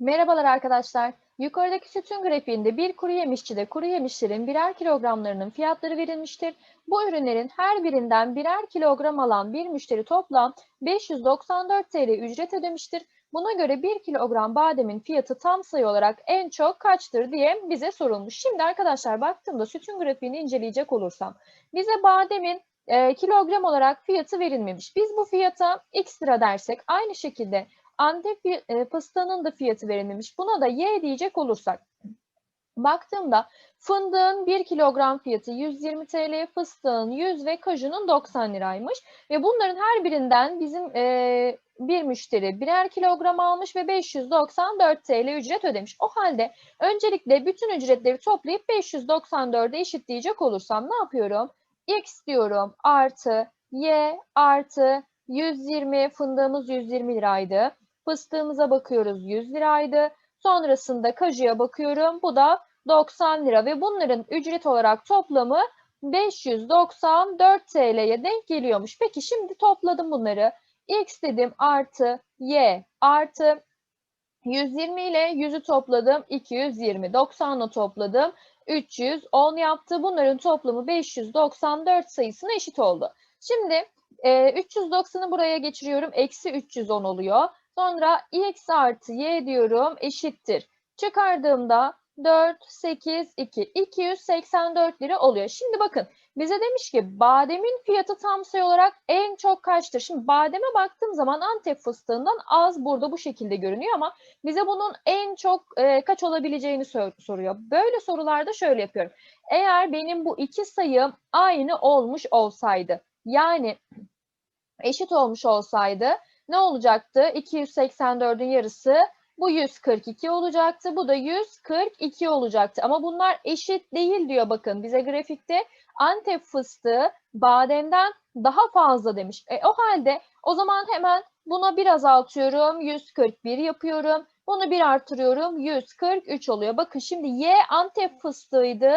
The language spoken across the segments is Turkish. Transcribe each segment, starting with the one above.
Merhabalar arkadaşlar. Yukarıdaki sütun grafiğinde bir kuru yemişçide kuru yemişlerin birer kilogramlarının fiyatları verilmiştir. Bu ürünlerin her birinden birer kilogram alan bir müşteri toplam 594 TL ücret ödemiştir. Buna göre 1 kilogram bademin fiyatı tam sayı olarak en çok kaçtır diye bize sorulmuş. Şimdi arkadaşlar baktığımda sütun grafiğini inceleyecek olursam bize bademin e, kilogram olarak fiyatı verilmemiş. Biz bu fiyata x lira dersek aynı şekilde Antep e, fıstığının da fiyatı verilmemiş. Buna da y diyecek olursak. Baktığımda fındığın 1 kilogram fiyatı 120 TL, fıstığın 100 ve kajunun 90 liraymış. Ve bunların her birinden bizim e, bir müşteri birer kilogram almış ve 594 TL ücret ödemiş. O halde öncelikle bütün ücretleri toplayıp 594'e eşitleyecek olursam ne yapıyorum? X diyorum artı Y artı 120 fındığımız 120 liraydı. Fıstığımıza bakıyoruz 100 liraydı. Sonrasında kajuya bakıyorum. Bu da 90 lira ve bunların ücret olarak toplamı 594 TL'ye denk geliyormuş. Peki şimdi topladım bunları. X dedim artı Y artı 120 ile 100'ü topladım 220. 90'la topladım 310 yaptı. Bunların toplamı 594 sayısına eşit oldu. Şimdi e, 390'ı buraya geçiriyorum. Eksi 310 oluyor. Sonra x artı y diyorum eşittir. Çıkardığımda 4, 8, 2, 284 lira oluyor. Şimdi bakın bize demiş ki bademin fiyatı tam sayı olarak en çok kaçtır? Şimdi bademe baktığım zaman Antep fıstığından az burada bu şekilde görünüyor ama bize bunun en çok e, kaç olabileceğini sor soruyor. Böyle sorularda şöyle yapıyorum. Eğer benim bu iki sayım aynı olmuş olsaydı yani eşit olmuş olsaydı ne olacaktı? 284'ün yarısı bu 142 olacaktı. Bu da 142 olacaktı. Ama bunlar eşit değil diyor bakın bize grafikte. Antep fıstığı bademden daha fazla demiş. E, o halde o zaman hemen buna bir azaltıyorum. 141 yapıyorum. Bunu bir artırıyorum. 143 oluyor. Bakın şimdi Y Antep fıstığıydı.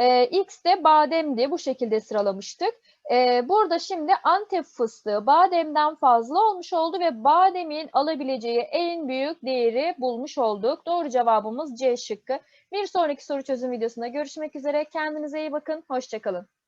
E, X de bademdi. Bu şekilde sıralamıştık. Ee, burada şimdi Antep fıstığı bademden fazla olmuş oldu ve bademin alabileceği en büyük değeri bulmuş olduk. Doğru cevabımız C şıkkı. Bir sonraki soru çözüm videosunda görüşmek üzere. Kendinize iyi bakın. Hoşçakalın.